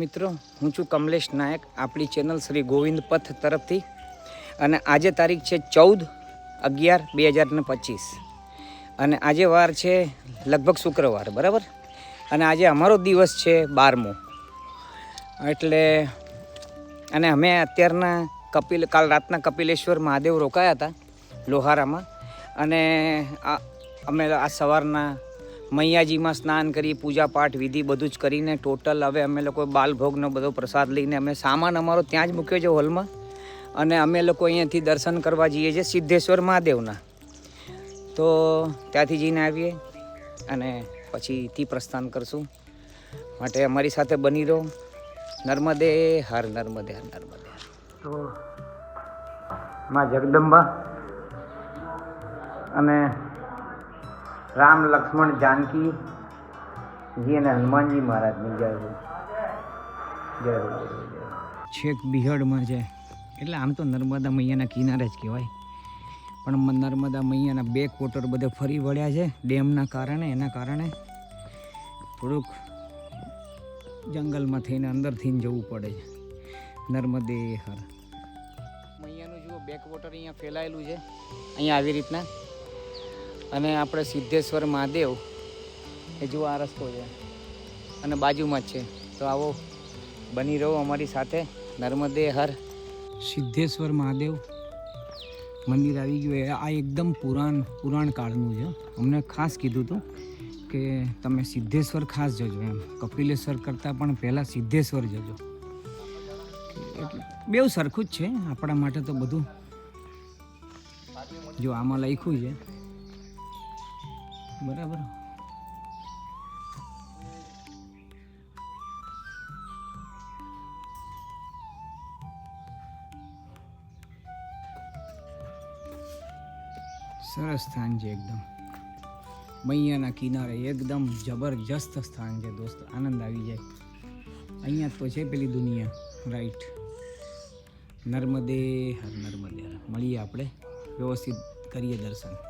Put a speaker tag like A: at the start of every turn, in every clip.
A: મિત્રો, હું છું કમલેશ નાયક, આપણી ચેનલ શ્રી ગોવિંદ પથ તરફથી. અને આજે તારીખ છે ચૌદ અગિયાર બે હજાર ને પચીસ. અને આજે વાર છે લગભગ શુક્રવાર, બરાબર? અને આજે અમારો દિવસ છે બારમો. એટલે અને અમે અત્યારના કપિલ, કાલ રાતના કપિલેશ્વર મહાદેવ રોકાયા હતા લોહારામાં. અને અમે આ સવારના મૈયાજીમાં સ્નાન કરી પૂજા પાઠ વિધિ બધું જ કરીને ટોટલ હવે અમે લોકો બાલભોગનો બધો પ્રસાદ લઈને અમે સામાન અમારો ત્યાં જ મૂક્યો છે હોલમાં. અને અમે લોકો અહીંયાથી દર્શન કરવા જઈએ છીએ સિદ્ધેશ્વર મહાદેવના. તો ત્યાંથી જઈને આવીએ અને પછીથી પ્રસ્થાન કરશું. માટે અમારી સાથે બની રહો. નર્મદે, હર નર્મદે હર નર્મદે. તો માં જગદંબા અને રામ લક્ષ્મણ જાનકી જી અને હનુમાનજી મહારાજની જય હો. જય હો. છેક બિહડમાં છે એટલે આમ તો નર્મદા મૈયાના કિનારે જ કહેવાય. પણ નર્મદા મૈયાના બે ક્વોટર બધે ફરી વળ્યા છે ડેમના કારણે એના કારણે થોડુંક જંગલમાં થઈને અંદર થઈને જવું પડે છે. નર્મદે હર. મૈયાનું જુઓ બેક વોટર અહીંયા ફેલાયેલું છે. અહીંયા આવી રીતના અને આપણે સિદ્ધેશ્વર મહાદેવ, એ જુઓ આ રસ્તો છે. અને બાજુમાં જ છે. તો આવો, બની રહો અમારી સાથે. નર્મદે હર. સિદ્ધેશ્વર મહાદેવ, મંદિર આવી ગયું આ એકદમ પુરાણ પુરાણ કાળનું છે. અમને ખાસ કીધું હતું કે તમે સિદ્ધેશ્વર ખાસ જજો એમ. કપિલેશ્વર કરતાં પણ પહેલાં સિદ્ધેશ્વર જજો. એટલે બેવ સરખું જ છે. આપણા માટે તો બધું. જો આમાં લખ્યું છે બરાબર. સરસ સ્થાન છે એકદમ. મૈયાના કિનારે એકદમ જબરજસ્ત સ્થાન છે દોસ્ત. આનંદ આવી જાય. અહીંયા તો છે પેલી દુનિયા. રાઈટ નર્મદે હર નર્મદે. મળીએ આપણે. વ્યવસ્થિત કરીએ દર્શન.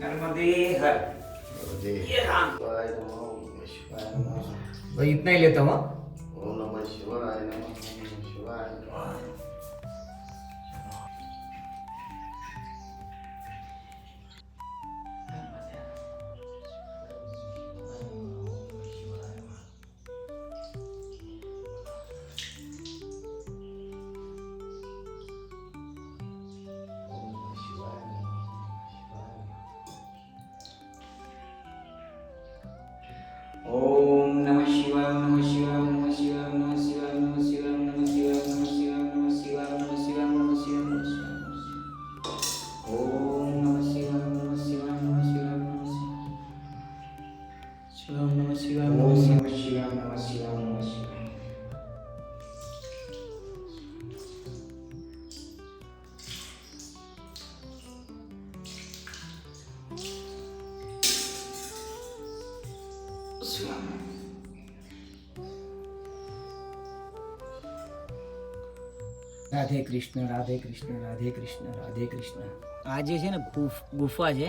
A: नर्मदे हर ये राम भाई इतना ही लेता हूँ हाँ? રાધે કૃષ્ણ રાધે કૃષ્ણ રાધે કૃષ્ણ રાધે કૃષ્ણ. આ જે છે ને ગુફ- છે,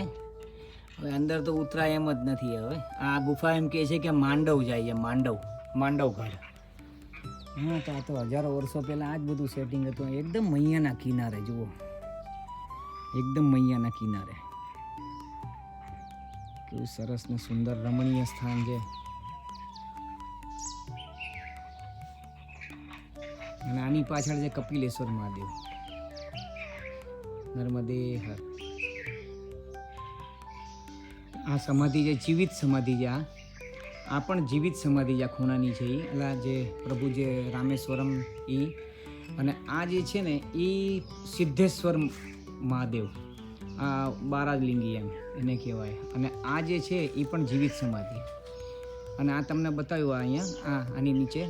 A: હવે અંદર તો ઉતરાય એમ જ નથી હવે. આ ગુફા એમ કહે છે કે માંડવ જાય માંડવ માંડવ ઘર. હા, તો આ તો હજારો વર્ષો પહેલાં આ જ બધું સેટિંગ હતું. એકદમ મૈયાના કિનારે, જુઓ. એકદમ મૈયાના કિનારે. કેવું સરસ ને સુંદર રમણીય સ્થાન છે. અને આની પાછળ છે કપિલેશ્વર મહાદેવ. નર્મદે હર. આ સમાધિ જે જીવિત સમાધિ જે આ પણ જીવિત સમાધિ જે આ ખૂણાની છે એ એટલે જે પ્રભુ જે રામેશ્વરમ એ અને આ જે છે ને એ સિદ્ધેશ્વર મહાદેવ. આ બારાજલિંગી એમ એને કહેવાય. અને આ જે છે એ પણ જીવિત સમાધિ. અને આ તમને બતાવ્યું અહીંયા, આ આની નીચે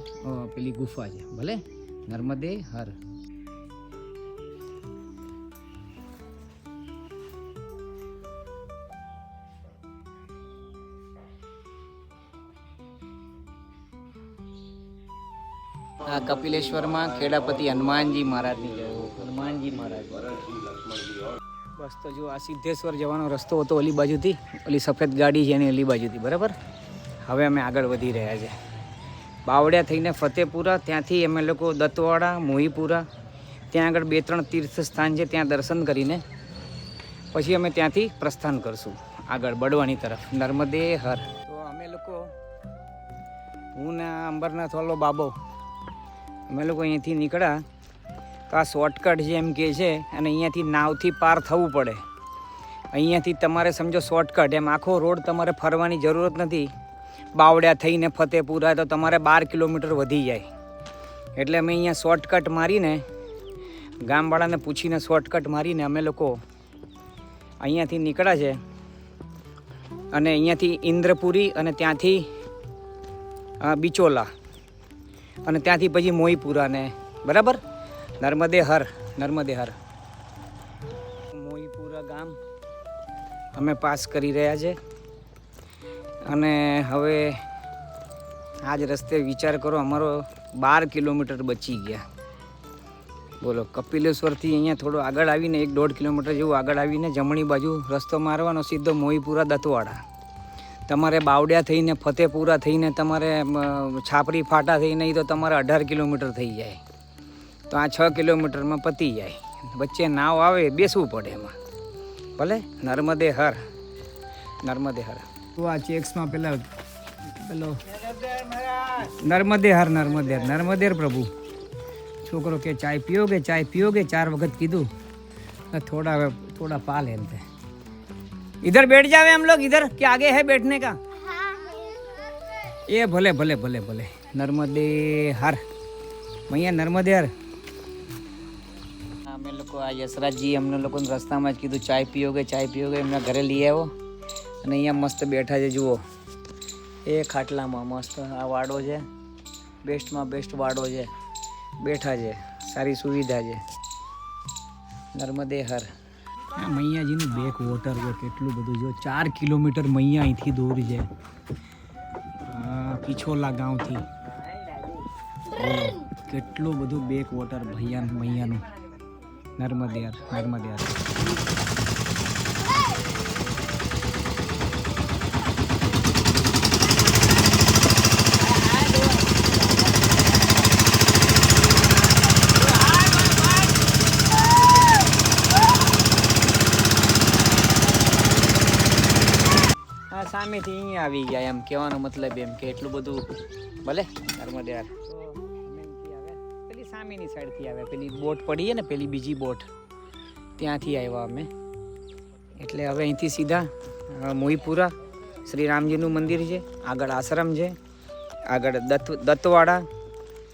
A: પેલી ગુફા છે. ભલે? નર્મદે હર. આ કપિલેશ્વરમાં ખેડાપતિ હનુમાનજી મહારાજની હનુમાનજી મહારાજ. બસ તો જો આ સિદ્ધેશ્વર જવાનો રસ્તો હતો ઓલી બાજુથી. ઓલી સફેદ ગાડી છે એની ઓલી બાજુથી. બરાબર? હવે અમે આગળ વધી રહ્યા છે બાવળિયા થઈને ફતેપુરા, ત્યાંથી અમે લોકો દત્તવાડા, મોહીપુરા, ત્યાં આગળ બે ત્રણ તીર્થ સ્થાન છે, ત્યાં દર્શન કરીને પછી અમે ત્યાંથી પ્રસ્થાન કરશું, આગળ બડવાની તરફ. નર્મદે હર તો અમે લોકો, હું ને અંબરનાથ વાલો બાબો, અમે લોકો અહીંયાથી નીકળ્યા. તો આ શોર્ટકટ છે એમ કે છે અને અહીંયાથી નાવથી પાર થવું પડે. અહીંયાથી તમારે સમજો શોર્ટકટ એમ આખો રોડ તમારે ફરવાની જરૂરત નથી. બાવડ્યા થઈને ફતેપુરા તો તમારે બાર કિલોમીટર વધી જાય. એટલે અમે અહીંયા શોર્ટકટ મારીને, ગામવાળાને પૂછીને શોર્ટકટ મારીને અમે લોકો અહીંયાથી નીકળ્યા છે. અને અહીંયાથી ઇન્દ્રપુરી અને ત્યાંથી બિચોલા. અને ત્યાંથી પછી મોઈપુરાને. બરાબર? નર્મદે હર નર્મદે હર મોહીપુરા ગામ અમે પાસ કરી રહ્યા છે. અને હવે આ જ રસ્તે વિચાર કરો, અમારો બાર કિલોમીટર બચી ગયા. બોલો, કપિલેશ્વરથી અહીંયા થોડો આગળ આવીને એક દોઢ કિલોમીટર જેવું આગળ આવીને જમણી બાજુ રસ્તો મારવાનો સીધો મોહીપુરા દત્તવાડા તમારે બાવડિયા થઈને, ફતેપુરા થઈને, તમારે છાપરી ફાટા થઈને તો તમારે અઢાર કિલોમીટર થઈ જાય. તો આ છ કિલોમીટરમાં પતી જાય. વચ્ચે નાવ આવે, બેસવું પડે એમાં. ભલે? નર્મદે હર. નર્મદે હર. તો આ ચેક્સમાં પેલા પેલો નર્મદે હર નર્મદે હર નર્મદે હર પ્રભુ છોકરો કે ચાય પીઓગે ચાય પીઓગે ચાર વખત કીધું ને થોડા થોડા પાલ એમ તે इधर बैठ जावे हम लोग इधर क्या आगे है बैठने का ये भले भले भले भले नर्मदे हर मैया नर्मदे हर અમે લોકો આ યશરાજજી અમને લોકોને રસ્તામાં જ કીધું ચાય પીઓગે ચાય પીઓગે એમના ઘરે લઈ આવ્યો અને અહીંયા મસ્ત બેઠા છે, જુઓ. એ ખાટલામાં મસ્ત આ વાડો છે. બેસ્ટમાં બેસ્ટ વાડો છે. બેઠા છે. સારી સુવિધા છે. નર્મદે હર મૈયાજીનું બેક વોટર છે, કેટલું બધું. જો ચાર કિલોમીટર મૈયા અહીંથી દૂર છે. પિછોલા ગાંવથી. કેટલું બધું બેક વોટર ભૈયા મૈયાનું. નર્મદે હર નર્મદે હા સામેથી અહીંયા આવી ગયા, એમ કહેવાનો મતલબ એમ કે એટલું બધું ભલે નર્મદે યાર પેલી સામેની સાઈડથી આવ્યા પેલી બોટ પડી ને, પેલી બીજી બોટ, ત્યાંથી આવ્યા અમે. એટલે હવે અહીંથી સીધા મોહીપુરા શ્રી રામજીનું મંદિર છે, આગળ આશ્રમ છે, આગળ દત્ત, દત્તવાડા.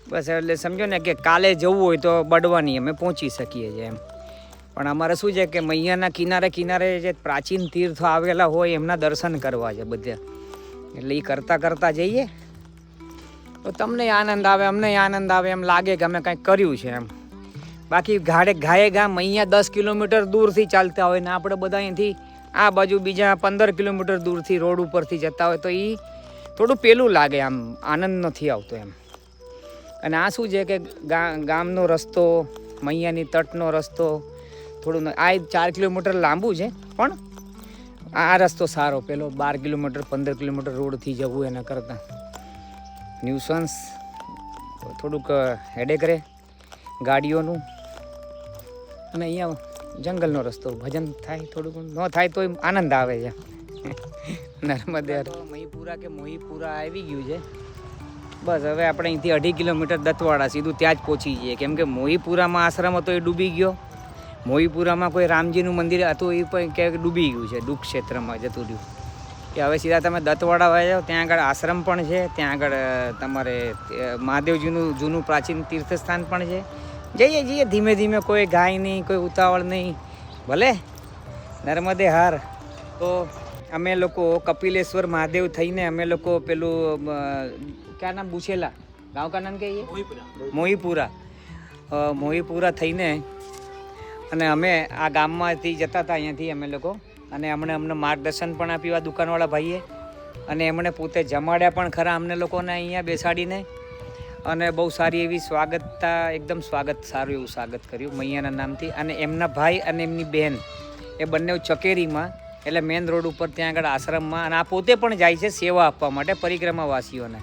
A: બસ એટલે સમજો ને કે કાલે જવું હોય તો બડવાની અમે પહોંચી શકીએ છીએ એમ. પણ અમારે શું છે કે મૈયાના કિનારે કિનારે જે પ્રાચીન તીર્થો આવેલા હોય, એમના દર્શન કરવા છે બધા. એટલે એ કરતાં કરતાં જઈએ. તો તમને આનંદ આવે, અમને આનંદ આવે, એમ લાગે કે અમે કંઈક કર્યું છે એમ. બાકી ઘાડે ઘાયે ગામ અહીંયા દસ કિલોમીટર દૂરથી ચાલતા હોય ને આપણે બધા અહીંથી આ બાજુ બીજા પંદર કિલોમીટર દૂરથી રોડ ઉપરથી જતા હોય તો એ થોડું પેલું લાગે આમ, આનંદ નથી આવતો એમ. અને આ શું છે કે ગામનો રસ્તો, મૈયાની તટનો રસ્તો, થોડું આ ચાર કિલોમીટર લાંબુ છે, પણ આ રસ્તો સારો. પેલો બાર કિલોમીટર પંદર કિલોમીટર રોડથી જવું એના કરતાં. ન્યુસન્સ. થોડુંક હેડેક રહે. ગાડીઓનું. અને અહીંયા જંગલનો રસ્તો. ભજન થાય થોડુંક. ન થાય તો આનંદ આવે છે. નર્મદે. મહીપુરા કે મોહીપુરા આવી ગયું છે? બસ હવે આપણે અહીંથી અઢી કિલોમીટર દત્તવાડા સીધું ત્યાં જ પહોંચી જઈએ. કેમ કે મોહીપુરામાં આશ્રમ હતો એ ડૂબી ગયો. મોહીપુરામાં કોઈ રામજીનું મંદિર હતું એ પણ કે ડૂબી ગયું છે દુઃખ ક્ષેત્રમાં જતું રહ્યું. કે હવે સીધા તમે દત્તવાડા વયા જાઓ ત્યાં આગળ આશ્રમ પણ છે ત્યાં આગળ તમારે મહાદેવજીનું જૂનું પ્રાચીન તીર્થસ્થાન પણ છે. જઈએ જઈએ ધીમે ધીમે કોઈ ગાય નહીં કોઈ ઉતાવળ નહીં. ભલે નર્મદે હાર. તો અમે લોકો કપિલેશ્વર મહાદેવ થઈને અમે લોકો પેલું ક્યાં નામ બુછેલા? ગાંવ કા નામ કહીએ મોહીપુરા મોહીપુરા થઈને અને અમે આ ગામમાંથી જતા હતા અહીંયાથી અમે લોકો. અને અમને અમને માર્ગદર્શન પણ આપ્યું આ દુકાનવાળા ભાઈએ. અને એમણે પોતે જમાડ્યા પણ ખરા અમને લોકોને અહીંયા બેસાડીને. અને બહુ સારી એવી સ્વાગતતા, એકદમ સ્વાગત, સારું એવું સ્વાગત કર્યું મૈયાના નામથી. અને એમના ભાઈ અને એમની બહેન એ બંને ચકેરીમાં, એટલે મેન રોડ ઉપર ત્યાં આગળ આશ્રમમાં, અને આ પોતે પણ જાય છે સેવા આપવા માટે પરિક્રમાવાસીઓને.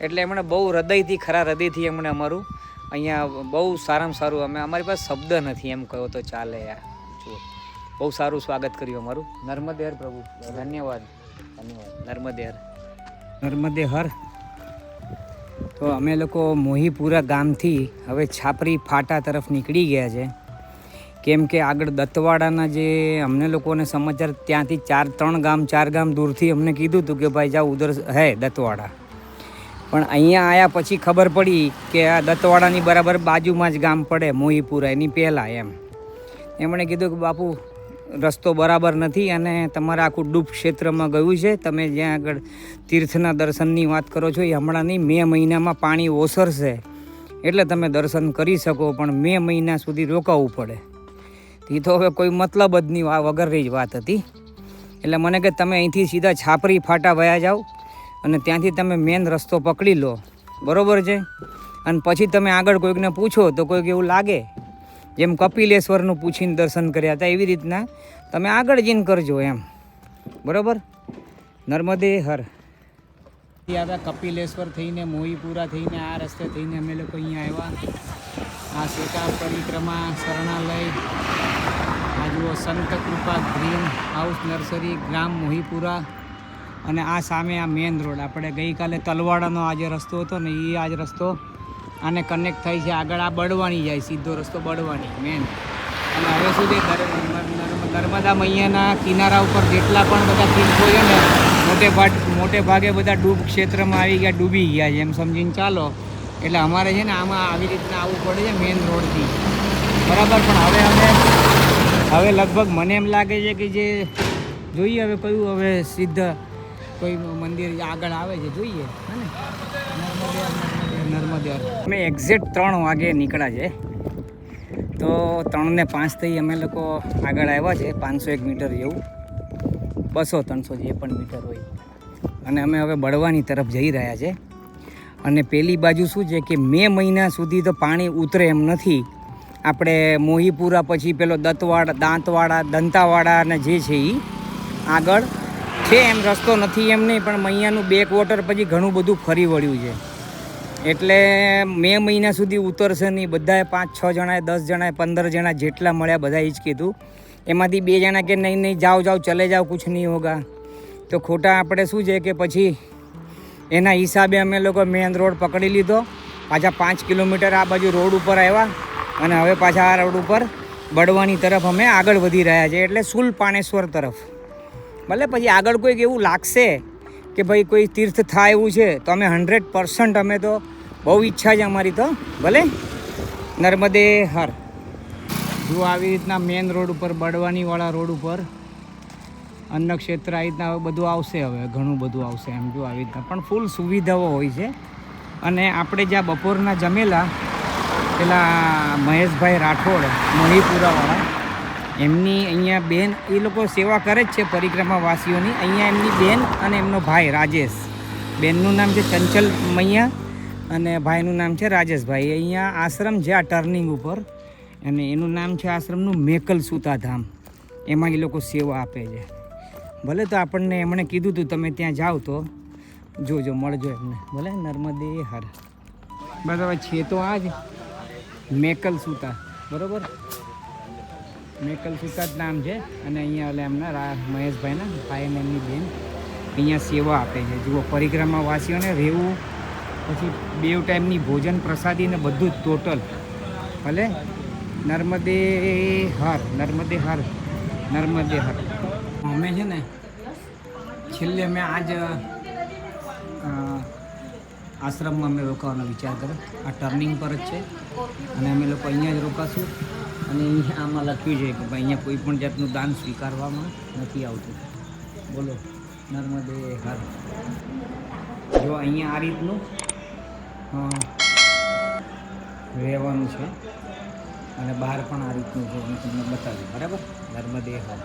A: એટલે એમણે બહુ હૃદયથી, ખરા હૃદયથી એમણે અમારું અહીંયા બહુ સારામાં સારું અમે અમારી પાસે શબ્દ નથી એમ કહો તો ચાલે યાર. જુઓ બહુ સારું સ્વાગત કર્યું અમારું. નર્મદે હર પ્રભુ. ધન્યવાદ. ધન્યવાદ. નર્મદે હર નર્મદે હર તો અમે લોકો મોહીપુરા ગામથી હવે છાપરી ફાટા તરફ નીકળી ગયા છે. કેમ કે આગળ દત્તવાડાના જે અમને લોકોને સમાચાર ત્યાંથી ચાર ત્રણ ગામ ચાર ગામ દૂરથી અમને કીધું હતું કે ભાઈ જાઓ ઉધર હે દત્તવાડા પણ અહીંયા આવ્યા પછી ખબર પડી કે આ દત્તવાડાની બરાબર બાજુમાં જ ગામ પડે, મોહીપુરા, એની પહેલાં એમ. એમણે કીધું કે બાપુ, રસ્તો બરાબર નથી અને તમારે આખું ડૂબ ક્ષેત્રમાં ગયું છે. તમે જ્યાં આગળ તીર્થના દર્શનની વાત કરો છો, એ હમણાં નહીં, મે મહિનામાં પાણી ઓસરશે. એટલે તમે દર્શન કરી શકો, પણ મે મહિના સુધી રોકાવું પડે. એ તો હવે કોઈ મતલબ જ નહીં વગરની જ વાત હતી. એટલે મને કે તમે અહીંથી સીધા છાપરી ફાટા વયા જાઓ. અને ત્યાંથી તમે મેન રસ્તો પકડી લો. બરોબર છે? અને પછી તમે આગળ કોઈકને પૂછો તો કોઈક એવું લાગે. જેમ કપિલેશ્વરનું પૂછીને દર્શન કર્યા હતા એવી રીતના તમે આગળ જઈને કરજો એમ. બરાબર? નર્મદે હર. આવ્યા કપિલેશ્વર થઈને, મોહીપુરા થઈને, આ રસ્તે થઈને અમે લોકો અહીંયા આવ્યા. આ શેકા પરિક્રમા શરણાલય આ જુઓ Sant Krupa green house, nursery, ગ્રામ મોહીપુરા. અને આ સામે આ મેઇન રોડ. આપણે ગઈકાલે તલવાડાનો આ જે રસ્તો હતો ને એ આ જ રસ્તો. આને કનેક્ટ થાય છે આગળ આ બળવાની જાય, સીધો રસ્તો બળવાની મેન અને હવે સુધી નર્મદા મૈયાના કિનારા ઉપર જેટલા પણ બધા તીર્થો છે ને, મોટે ભાગ, મોટે ભાગે બધા ડૂબ ક્ષેત્રમાં આવી ગયા, ડૂબી ગયા છે. એમ સમજીને ચાલો. એટલે અમારે છે ને આમાં આવી રીતના આવવું પડે છે મેઇન રોડથી. બરાબર? પણ હવે અમે, હવે લગભગ મને એમ લાગે છે કે જે, જોઈએ હવે કયું, હવે સિદ્ધ કોઈ મંદિર આગળ આવે છે, જોઈએ. હે ને? નર્મદે નર્મદે અમે એક્ઝેક્ટ ત્રણ વાગે નીકળ્યા છે. તો ત્રણ ને પાંચ થઈ અમે લોકો આગળ આવ્યા છે, પાંચસો એક મીટર જેવું. બસો ત્રણસો જે પણ મીટર હોય. અને અમે હવે બળવાની તરફ જઈ રહ્યા છે. અને પેલી બાજુ શું છે કે મે મહિના સુધી તો પાણી ઉતરે એમ નથી. આપણે મોહીપુરા પછી પેલો દંતવાડા, દાંતવાડા, દંતાવાડા અને જે છે એ આગળ છે એમ રસ્તો નથી એમ નહીં, પણ મૈયાનું બેક વોટર પછી ઘણું બધું ફરી વળ્યું છે. એટલે મે મહિના સુધી ઉતરશે નહીં. બધાએ પાંચ, છ જણાએ, દસ જણાએ, પંદર જણા જેટલા મળ્યા બધાએ જ કીધું. એમાંથી બે જણા કે નહીં નહીં, જાઓ જાઓ, ચલે જાઓ, કુછ નહીં હોગા. તો ખોટા આપણે શું છે કે પછી એના હિસાબે અમે લોકો મેન રોડ પકડી લીધો. પાછા પાંચ કિલોમીટર આ બાજુ રોડ ઉપર આવ્યા અને હવે પાછા આ રોડ ઉપર બળવાની તરફ અમે આગળ વધી રહ્યા છીએ. એટલે સુલ પાણેશ્વર તરફ. ભલે પછી આગળ કોઈક એવું લાગશે કે ભાઈ કોઈ તીર્થ થાય એવું છે, તો અમે હંડ્રેડ પર્સન્ટ અમે તો બહુ ઈચ્છા છે અમારી તો. ભલે? નર્મદે હર. જો આવી રીતના મેન રોડ ઉપર, બળવાનીવાળા રોડ ઉપર અન્ન ક્ષેત્ર આવી રીતના બધું આવશે હવે, ઘણું બધું આવશે એમ જો આવી રીતના. પણ ફૂલ સુવિધાઓ હોય છે. અને આપણે જ્યાં બપોરના જમેલા, પેલા મહેશભાઈ રાઠોડ મહીપુરાવાળા એમની અહીંયા બેન, એ લોકો સેવા કરે જ છે પરિક્રમાવાસીઓની. અહીંયા એમની બેન અને એમનો ભાઈ રાજેશ. બેનનું નામ છે ચંચલ મૈયા અને ભાઈનું નામ છે રાજેશભાઈ. અહીંયા આશ્રમ છે આ ટર્નિંગ ઉપર. અને એનું નામ છે આશ્રમનું મેકલ સુતાધામ. એમાં એ લોકો સેવા આપે છે. ભલે તો આપણને એમણે કીધું હતું તમે ત્યાં જાઓ તો. જોજો, મળજો એમને. ભલે, નર્મદે હર. હવે છે તો આ જ. મેકલ સુતા. બરોબર? મેકલ સુતા નામ છે. અને અહીંયા એટલે રા, મહેશભાઈના ભાઈ એમની બેન અહીંયા સેવા આપે છે. જુઓ પરિક્રમાવાસીઓને રહેવું, પછી બેવ ટાઈમની ભોજન પ્રસાદી ને બધું જ ટોટલ ભલે નર્મદે હર નર્મદે હર નર્મદે હર. અમે છે ને, છેલ્લે અમે આજ આશ્રમમાં અમે રોકાવાનો વિચાર કર્યો. આ ટર્નિંગ પર જ છે. અને અમે લોકો અહીંયા જ રોકાશું. અને આમાં લખ્યું છે કે ભાઈ અહીંયા કોઈ પણ જાતનું દાન સ્વીકારવામાં નથી આવતું. બોલો, નર્મદે હર. જો અહીંયા આ રીતનું રહેવાનું છે અને બહાર પણ આ રીતનું છે, હું તમને બતાવ્યું બરાબર? નર્મદે હર.